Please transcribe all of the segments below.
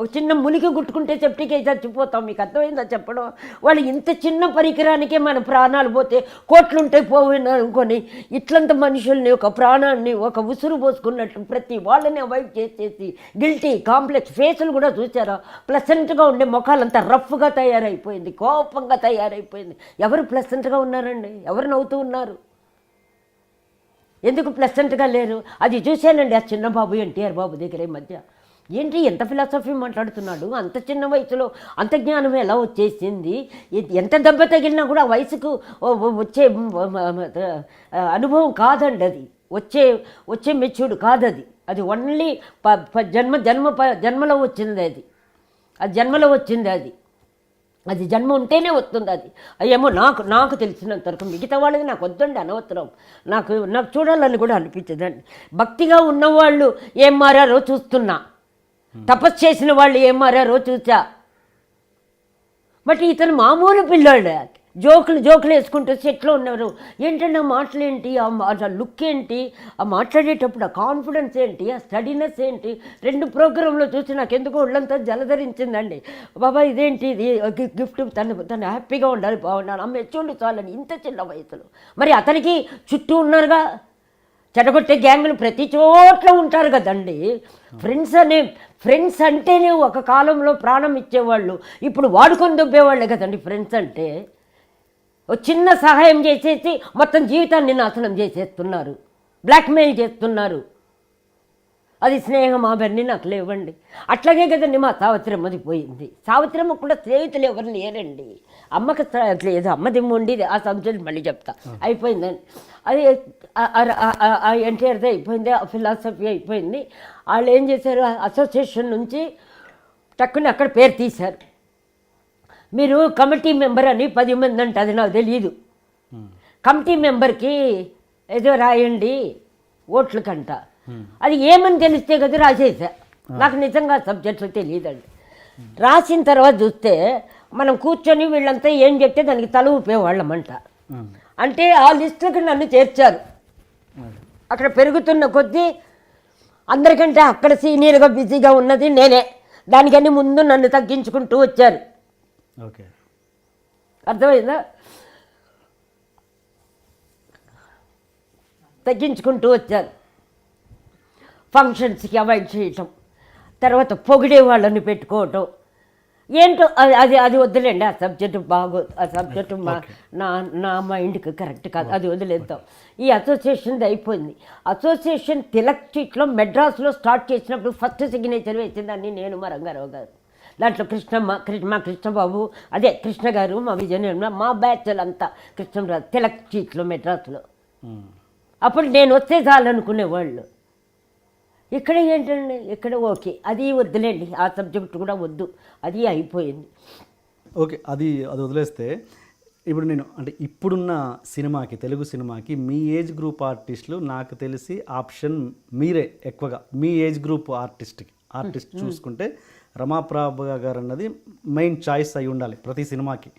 ఒక చిన్న మునిగి గుట్టుకుంటే చెప్టికే చచ్చిపోతాం. మీకు అర్థమైందా చెప్పడం? వాళ్ళు ఇంత చిన్న పరికరానికే మన ప్రాణాలు పోతే కోట్లుంటే పోయిన అనుకొని ఇట్లంత మనుషుల్ని ఒక ప్రాణాన్ని ఒక ఉసురు పోసుకున్నట్టు ప్రతి వాళ్ళని అవాయిడ్ చేసేసి గిల్టీ కాంప్లెక్స్ ఫేసులు కూడా చూసారా? ప్లసెంట్గా ఉండే ముఖాలంతా రఫ్గా తయారైపోయింది కోపంగా తయారైపోయింది. ఎవరు ప్లసెంట్గా ఉన్నారండి? ఎవరు నవ్వుతూ ఉన్నారు? ఎందుకు ప్లసెంట్గా లేరు? అది చూశానండి ఆ చిన్న బాబు ఎన్టీఆర్ బాబు దగ్గర ఈ మధ్య. ఏంటి ఎంత ఫిలాసఫీ మాట్లాడుతున్నాడు? అంత చిన్న వయసులో అంత జ్ఞానం ఎలా వచ్చేసింది? ఎంత దెబ్బ తగిలినా కూడా వయసుకు వచ్చే అనుభవం కాదండి అది. వచ్చే వచ్చే మెచ్యూర్డ్ కాదది. అది ఓన్లీ ప ప- జన్మ జన్మ ప- జన్మలో వచ్చింది అది. అది జన్మలో వచ్చింది అది. అది జన్మ ఉంటేనే వస్తుంది అది. అయ్యేమో నాకు నాకు తెలిసినంత వరకు మిగతా వాళ్ళది నాకు వద్దండి అనవసరం. నాకు నాకు చూడాలని కూడా అనిపించదండి. భక్తిగా ఉన్నవాళ్ళు ఏం మారారో చూస్తున్నా. తపస్సు చేసిన వాళ్ళు ఏం మారారో చూసా బట్ ఇతను మామూలు పిల్లాడు. జోకులు జోకులు వేసుకుంటూ సెట్లో ఉన్నారు ఏంటంటే ఆ మాటలు ఏంటి? ఆ లుక్ ఏంటి? ఆ మాట్లాడేటప్పుడు ఆ కాన్ఫిడెన్స్ ఏంటి? ఆ స్టడీనెస్ ఏంటి? రెండు ప్రోగ్రాంలో చూసి నాకు ఎందుకో ఒళ్ళంతా జలధరించిందండి. బాబా ఇదేంటి ఇది? గిఫ్ట్ తను తను హ్యాపీగా ఉండాలి బాగుండాలి. అమ్మ ఎచ్చుండి చాలని ఇంత చిన్న వయసులో. మరి అతనికి చుట్టూ ఉన్నారుగా. చెడగొట్టే గ్యాంగులు ప్రతి చోట్ల ఉంటారు కదండి. ఫ్రెండ్స్ అనే ఫ్రెండ్స్ అంటేనే ఒక కాలంలో ప్రాణం ఇచ్చేవాళ్ళు. ఇప్పుడు వాడుకొని దొబ్బేవాళ్ళే కదండి ఫ్రెండ్స్ అంటే. ఒక చిన్న సహాయం చేసేసి మొత్తం జీవితాన్ని నాశనం చేసేస్తున్నారు. బ్లాక్మెయిల్ చేస్తున్నారు. అది స్నేహం అవన్నీ నాకు లేవండి. అట్లాగే కదండి మా సావిత్రమ్మది పోయింది. సావిత్రమ్మ కూడా స్నేహితులు ఎవరు లేరండి. అమ్మకి లేదు అమ్మది ఉండి ఆ సబ్జెక్ట్ మళ్ళీ చెప్తా. అయిపోయిందండి అది ఎన్టీఆర్ది అయిపోయింది. ఆ ఫిలాసఫీ అయిపోయింది. వాళ్ళు ఏం చేశారు? అసోసియేషన్ నుంచి టక్కుని అక్కడ పేరు తీశారు. మీరు కమిటీ మెంబర్ అని పది మంది అంటే అది నాకు తెలియదు కమిటీ మెంబర్కి ఏదో రాయండి ఓట్లకంట. అది ఏమని తెలిస్తే కదా రాసేసా. నాకు నిజంగా సబ్జెక్టులు తెలియదండి రాసిన తర్వాత చూస్తే మనం కూర్చొని వీళ్ళంతా ఏం చెప్తే దానికి తల ఊపేవాళ్ళమంట. అంటే ఆ లిస్టులకు నన్ను చేర్చారు. అక్కడ పెరుగుతున్న కొద్దీ అందరికంటే అక్కడ సీనియర్గా బిజీగా ఉన్నది నేనే. దానికని ముందు నన్ను తగ్గించుకుంటూ వచ్చారు. ఓకే. అర్థమైందా? తగ్గించుకుంటూ వచ్చారు. ఫంక్షన్స్కి అవాయిడ్ చేయటం తర్వాత పొగిడే వాళ్ళని పెట్టుకోవటం. ఏంటో అది అది అది వదిలేండి ఆ సబ్జెక్టు బాగో ఆ సబ్జెక్టు మా నా నా మైండ్కి కరెక్ట్ కాదు అది వదిలేద్దాం. ఈ అసోసియేషన్ది అయిపోయింది. అసోసియేషన్ తిలక్ స్ట్రీట్లో మెడ్రాస్లో స్టార్ట్ చేసినప్పుడు ఫస్ట్ సిగ్నేచర్ వేసిందని నేను మా రంగారావు గారు. దాంట్లో కృష్ణమ్మ కృష్ణ మా కృష్ణబాబు అదే కృష్ణ గారు మా విజయనిర్మల మా బ్యాచ్ అంతా కృష్ణరాజు తిలక్ స్ట్రీట్లో మెడ్రాస్లో. అప్పుడు నేను వస్తే చాలనుకునేవాళ్ళు. ఇక్కడ ఏంటండి? ఇక్కడ ఓకే. అది వద్దులేండి. ఆ సబ్జెక్ట్ కూడా వద్దు. అది అయిపోయింది. ఓకే. అది అది వదిలేస్తే ఇప్పుడు నేను అంటే ఇప్పుడున్న సినిమాకి తెలుగు సినిమాకి మీ ఏజ్ గ్రూప్ ఆర్టిస్టులు నాకు తెలిసి ఆప్షన్ మీరే ఎక్కువగా. మీ ఏజ్ గ్రూప్ ఆర్టిస్ట్కి. ఆర్టిస్ట్ చూసుకుంటే రమాప్రభ గారు అన్నది మెయిన్ చాయిస్ అయి ఉండాలి ప్రతి సినిమాకి.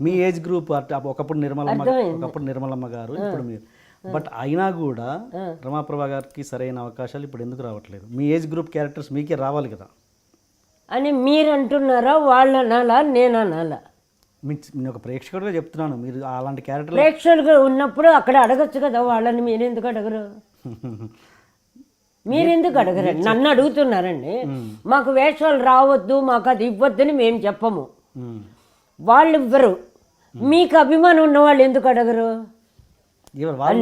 మీ ఏజ్ గ్రూప్ ఆర్టి ఒకప్పుడు నిర్మలమ్మ ఒకప్పుడు నిర్మలమ్మ గారు ఇప్పుడు మీరు. బట్ అయినా కూడా రమాప్రభ గారికి సరైన అవకాశాలు ఇప్పుడు ఎందుకు రావట్లేదు? మీ ఏజ్ గ్రూప్ క్యారెక్టర్స్ మీకే రావాలి కదా. అని మీరు అంటున్నారా వాళ్ళు అనాలా? నేను అనాలా? నేను ఒక ప్రేక్షకుడిగా చెప్తున్నాను. మీరు అలాంటి క్యారెక్టర్ ప్రేక్షకులుగా ఉన్నప్పుడు అక్కడ అడగచ్చు కదా వాళ్ళని మీరు ఎందుకు అడగరు? మీరు ఎందుకు అడగరండి నన్ను అడుగుతున్నారండి. మాకు వేషాలు రావద్దు మాకు అది ఇవ్వద్దని మేము చెప్పము. వాళ్ళు ఇవ్వరు. మీకు అభిమానం ఉన్న వాళ్ళు ఎందుకు అడగరు?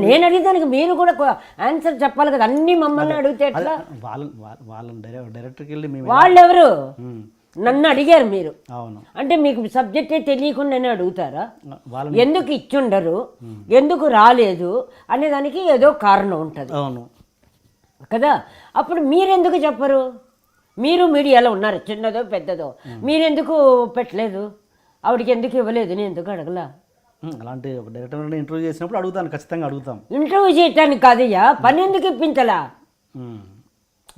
నేను అడిగేదానికి మీరు కూడా ఆన్సర్ చెప్పాలి కదా. అన్ని మమ్మల్ని అడిగితే ఎట్లా? వాళ్ళని వాళ్ళ- వాళ్ళని మ్మ్. నన్ను అడిగారు మీరు. అవును. అంటే మీకు సబ్జెక్టే తెలియకుండానే అడుగుతారా? ఎందుకు ఇచ్చుండరు? ఎందుకు రాలేదు? అనే దానికి ఏదో కారణం ఉంటుంది. అవును. కదా? అప్పుడు మీరెందుకు చెప్పరు? మీరు మీడియాలో ఉన్నారు? చిన్నదో పెద్దదో? మీరెందుకు పెట్టలేదు? ఆవిడకి ఎందుకు ఇవ్వలేదు? నేను ఎందుకు అడగలా? అలాంటి ఒక డైరెక్టర్ ఇంటర్వ్యూ చేసినప్పుడు అడుగుతాను ఖచ్చితంగా అడుగుతాం. ఇంటర్వ్యూ చేయటానికి కాదయ్యా పని ఎందుకు ఇప్పించలా.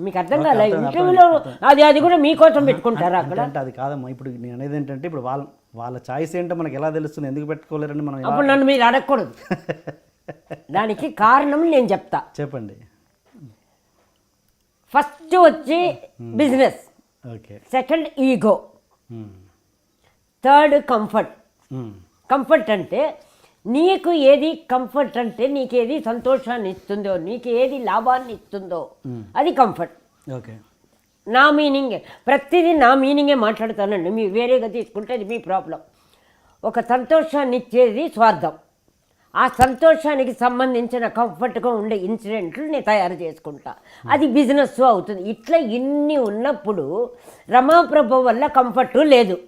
మీకు అర్థం కాలే ఇంటర్వ్యూలో అది అది కూడా మీకోసం పెట్టుకుంటారా అక్కడ? అంటే అది కాదమ్మా ఇప్పుడు నేను అనేది ఏంటంటే ఇప్పుడు వాళ్ళ వాళ్ళ చాయిస్ ఏంటో మనకి ఎలా తెలుస్తుంది ఎందుకు పెట్టుకోలేరని మనం అప్పుడు నన్ను మీరు అడగకూడదు. దానికి కారణం నేను చెప్తా. చెప్పండి. ఫస్ట్ వచ్చి business okay. Second ego. Third comfort. Comfort అంటే నీకు ఏది కంఫర్ట్ అంటే నీకు ఏది సంతోషాన్ని ఇస్తుందో నీకు ఏది లాభాన్ని ఇస్తుందో అది కంఫర్ట్. ఓకే. నా మీనింగే ప్రతిదీ నా మీనింగే మాట్లాడతానండి. మీ వేరేగా తీసుకుంటే అది మీ ప్రాబ్లం. ఒక సంతోషాన్ని ఇచ్చేది స్వార్థం. ఆ సంతోషానికి సంబంధించిన కంఫర్ట్గా ఉండే ఇన్సిడెంట్లు నేను తయారు చేసుకుంటా. అది బిజినెస్ అవుతుంది. ఇట్లా ఇన్ని ఉన్నప్పుడు రమాప్రభ వల్ల కంఫర్ట్ లేదు.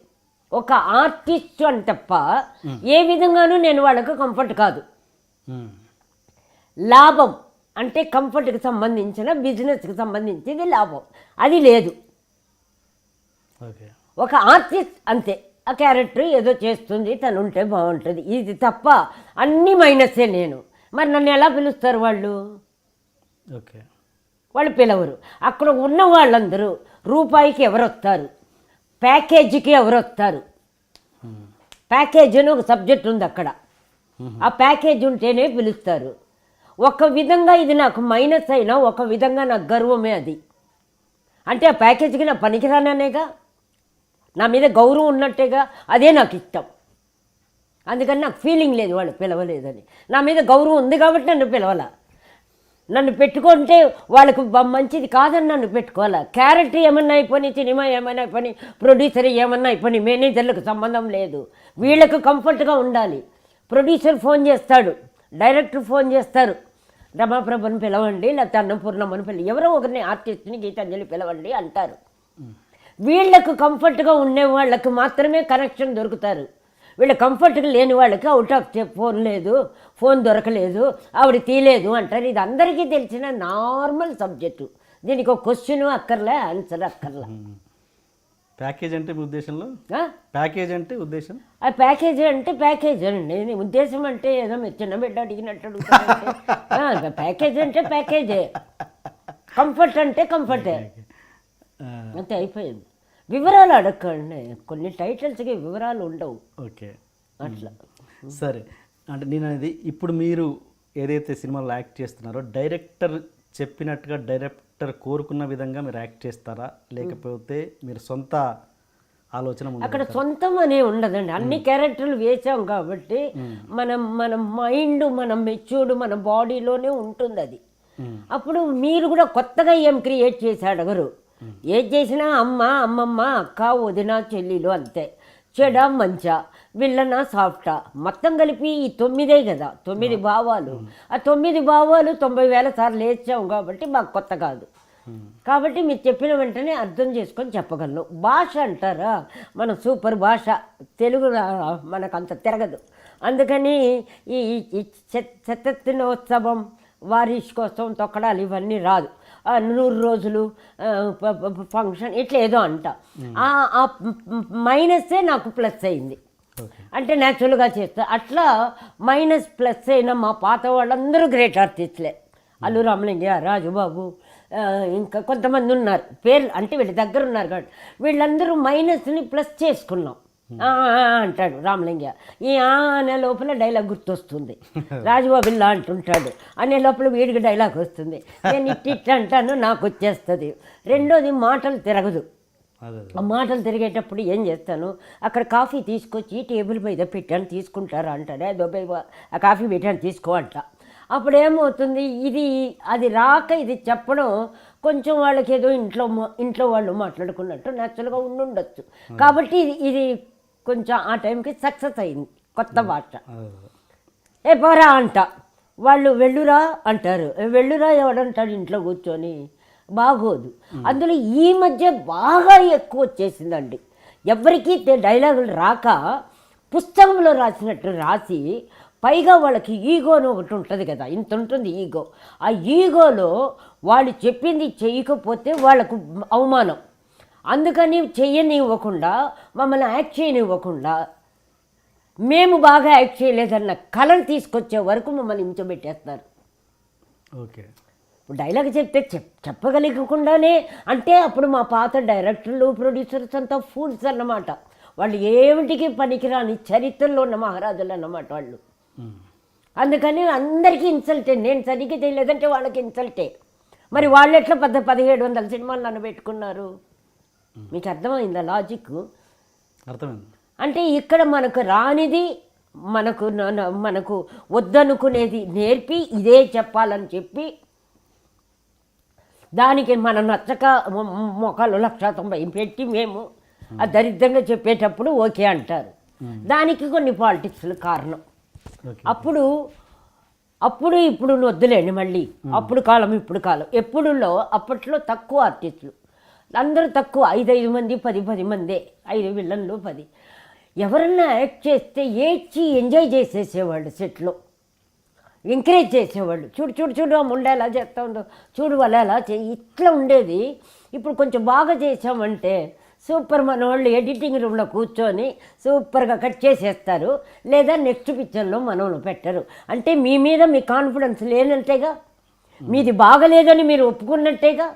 ఒక ఆర్టిస్ట్ అని తప్ప ఏ విధంగానూ నేను వాళ్ళకు కంఫర్ట్ కాదు. లాభం అంటే కంఫర్ట్కి సంబంధించిన బిజినెస్కి సంబంధించింది లాభం. అది లేదు. ఒక ఆర్టిస్ట్ అంతే. ఆ క్యారెక్టర్ ఏదో చేస్తుంది తను ఉంటే బాగుంటుంది. ఇది తప్ప అన్ని మైనసే నేను. మరి నన్ను ఎలా పిలుస్తారు వాళ్ళు? ఓకే. వాళ్ళు పిలవరు. అక్కడ ఉన్న వాళ్ళందరూ రూపాయికి ఎవరు వస్తారు ప్యాకేజీకి ఎవరు వస్తారు. ప్యాకేజ్ అని ఒక సబ్జెక్ట్ ఉంది అక్కడ. ఆ ప్యాకేజ్ ఉంటేనే పిలుస్తారు. ఒక విధంగా ఇది నాకు మైనస్ అయినా ఒక విధంగా నాకు గర్వమే అది. అంటే ఆ ప్యాకేజీకి నా పనికిరాననేగా? నా మీద గౌరవం ఉన్నట్టేగా? అదే నాకు ఇష్టం. అందుకని నాకు ఫీలింగ్ లేదు వాళ్ళు పిలవలేదని. నా మీద గౌరవం ఉంది కాబట్టి నన్ను పిలవాల? నన్ను పెట్టుకుంటే వాళ్ళకు మంచిది కాదని నన్ను పెట్టుకోవాలా. క్యారెక్టర్ ఏమన్నా అయిపోయి సినిమా ఏమైనా అయిపోయి ప్రొడ్యూసర్ ఏమన్నా అయిపోయి మేనేజర్లకు సంబంధం లేదు. వీళ్ళకు కంఫర్ట్గా ఉండాలి. ప్రొడ్యూసర్ ఫోన్ చేస్తాడు డైరెక్టర్ ఫోన్ చేస్తారు. రమాప్రభను పిలవండి లేకపోతే అన్నపూర్ణమ్మని పిల ఎవరో ఒకరిని ఆర్టిస్ట్ని గీతాంజలి పిలవండి అంటారు. వీళ్ళకు కంఫర్ట్గా ఉండే వాళ్ళకు మాత్రమే కనెక్షన్ దొరుకుతారు. వీళ్ళ కంఫర్ట్గా లేని వాళ్ళకి అవుట్ ఆఫ్ ఫోన్ లేదు ఫోన్ దొరకలేదు ఆవిడ తీయలేదు అంటారు. ఇది అందరికీ తెలిసిన నార్మల్ సబ్జెక్టు దీనికి ఒక క్వశ్చన్ అక్కర్లే ఆన్సర్ అక్కర్లే. ప్యాకేజ్ అంటే మీ ఉద్దేశంలో? ప్యాకేజ్ అంటే ఉద్దేశం? ఆ ప్యాకేజ్ అంటే ప్యాకేజ్ అండి. ఉద్దేశం అంటే ఏదో మీరు చిన్న బిడ్డ అడిగినట్టు ప్యాకేజ్ అంటే ప్యాకేజే కంఫర్ట్ అంటే కంఫర్టే అంతే అయిపోయింది. వివరాలు అడగండి కొన్ని టైటిల్స్కి వివరాలు ఉండవు. ఓకే. అట్లా. సరే. అంటే నేను అనేది ఇప్పుడు మీరు ఏదైతే సినిమాలో యాక్ట్ చేస్తున్నారో డైరెక్టర్ చెప్పినట్టుగా డైరెక్టర్ కోరుకున్న విధంగా మీరు యాక్ట్ చేస్తారా? లేకపోతే మీరు సొంత ఆలోచన అక్కడ సొంతం అనే ఉండదండి. అన్ని క్యారెక్టర్లు వేసాం కాబట్టి మనం మన మైండ్ మన మెచ్యూర్డ్ మన బాడీలోనే ఉంటుంది అది. అప్పుడు మీరు కూడా కొత్తగా ఏం క్రియేట్ చేసి అడగరు ఏది చేసినా అమ్మ అమ్మమ్మ అక్క వదిన చెల్లిలు అంతే. చెడ మంచ విల్లన సాఫ్టా. మొత్తం కలిపి ఈ తొమ్మిదే కదా తొమ్మిది భావాలు. ఆ తొమ్మిది భావాలు తొంభై వేల సార్లు వేసాం కాబట్టి మాకు కొత్త కాదు. కాబట్టి మీరు చెప్పిన వెంటనే అర్థం చేసుకొని చెప్పగలను. భాష అంటారా? మన సూపర్ భాష. తెలుగు మనకు అంత తిరగదు. అందుకని ఈ చెత్తెత్తినోత్సవం వారిష్ కోసం తొక్కడాలు ఇవన్నీ రాదు. నూరు రోజులు ఫంక్షన్ ఇట్లా ఏదో అంట. ఆ- మైనస్సే నాకు ప్లస్ అయింది. అంటే న్యాచురల్గా చేస్తా. అట్లా మైనస్ ప్లస్ అయిన మా పాత వాళ్ళందరూ గ్రేట్ ఆర్టిస్ట్లే అల్లు రామలింగయ్య రాజుబాబు ఇంకా కొంతమంది ఉన్నారు. పేర్లు అంటే వీళ్ళ దగ్గర ఉన్నారు కాబట్టి వీళ్ళందరూ మైనస్ని ప్లస్ చేసుకున్నాం. అంటాడు రామలింగయ్య ఈ ఆ అనే లోపల డైలాగ్ గుర్తొస్తుంది. రాజుబాబు ఇలా అంటుంటాడు. అనే లోపల వీడికి డైలాగ్ వస్తుంది. నేను ఇట్ ఇట్ అంటాను నాకు వచ్చేస్తుంది. రెండోది మాటలు తిరగదు. ఆ మాటలు తిరిగేటప్పుడు ఏం చేస్తాను? అక్కడ కాఫీ తీసుకొచ్చి టేబుల్ మీద పెట్టాను తీసుకుంటారా అంటారు "ఏ, దొబ్బే బా, ఆ కాఫీ పెట్టాను తీసుకో అంట. అప్పుడు ఏమవుతుంది ఇది అది రాక ఇది చెప్పడం కొంచెం వాళ్ళకి ఏదో ఇంట్లో ఇంట్లో వాళ్ళు మాట్లాడుకున్నట్టు న్యాచురల్గా ఉండుండొచ్చు. కాబట్టి ఇది ఇది కొంచెం ఆ టైంకి సక్సెస్ అయింది కొత్త భాష. అదే. అదే. ఏ పోరా అంట. వాళ్ళు వెళ్ళురా అంటారు. "ఏ, వెళ్ళురా ఎవడంటాడు ఇంట్లో కూర్చొని? బాగోదు. అందులో ఈ మధ్య బాగా ఎక్కువ వచ్చేసిందండి. ఎవరికీ డైలాగులు రాక పుస్తకంలో రాసినట్టు రాసి పైగా వాళ్ళకి ఈగో అని ఒకటి ఉంటుంది కదా. ఇంత ఉంటుంది ఈగో. ఆ ఈగోలో వాళ్ళు చెప్పింది చేయకపోతే వాళ్ళకు అవమానం. అందుకని చెయ్యనివ్వకుండా మమ్మల్ని యాక్ట్ చేయనివ్వకుండా మేము బాగా యాక్ట్ చేయలేదన్న కళను తీసుకొచ్చే వరకు మమ్మల్ని ఇంచబెట్టేస్తారు ఓకే. డైలాగ్ చెప్తే చెప్ చెప్పగలిగకుండానే అంటే అప్పుడు మా పాత డైరెక్టర్లు ప్రొడ్యూసర్స్ అంతా ఫూల్స్ అన్నమాట. వాళ్ళు ఏమిటికి పనికిరాని చరిత్రలో ఉన్న మహారాజులు అన్నమాట వాళ్ళు. అందుకని అందరికీ ఇన్సల్టే నేను సరిగ్గా చేయలేదంటే వాళ్ళకి ఇన్సల్టే. మరి వాళ్ళు ఎట్లా పద పదిహేడు వందల సినిమాలు నన్ను పెట్టుకున్నారు? మీకు అర్థమైందా లాజిక్? అర్థమైంది. అంటే ఇక్కడ మనకు రానిది మనకు మనకు వద్దనుకునేది నేర్పి ఇదే చెప్పాలని చెప్పి దానికి మనం నచ్చక మొ- మొ- మొఖాలు లక్ష తొంభై పెట్టి మేము ఆ దరిద్రంగా చెప్పేటప్పుడు ఓకే అంటారు. దానికి కొన్ని పాలిటిక్స్లు కారణం. అప్పుడు అప్పుడు ఇప్పుడు వద్దులేండి మళ్ళీ. అప్పుడు కాలం ఇప్పుడు కాలం. ఎప్పుడులో అప్పట్లో తక్కువ ఆర్టిస్టులు. అందరూ తక్కువ ఐదు ఐదు మంది పది పది మందే ఐదు విలన్లు పది. ఎవరన్నా యాక్ట్ చేస్తే ఏడ్చి ఎంజాయ్ చేసేసేవాళ్ళు సెట్లో. ఎంకరేజ్ చేసేవాళ్ళు. చూడు చూడు చూడు ఆ ముండ ఎలా చేస్తా ఉందో. చూడు వాళ్ళు ఎలా చేయి ఇట్లా ఉండేది. ఇప్పుడు కొంచెం బాగా చేసామంటే సూపర్ మన వాళ్ళు ఎడిటింగ్ రూమ్లో కూర్చొని సూపర్గా కట్ చేసేస్తారు. లేదా నెక్స్ట్ పిక్చర్లో మనోళ్ళు పెట్టరు. అంటే మీ మీద మీ కాన్ఫిడెన్స్ లేనంటేగా మీది బాగలేదని మీరు ఒప్పుకున్నట్టేగా?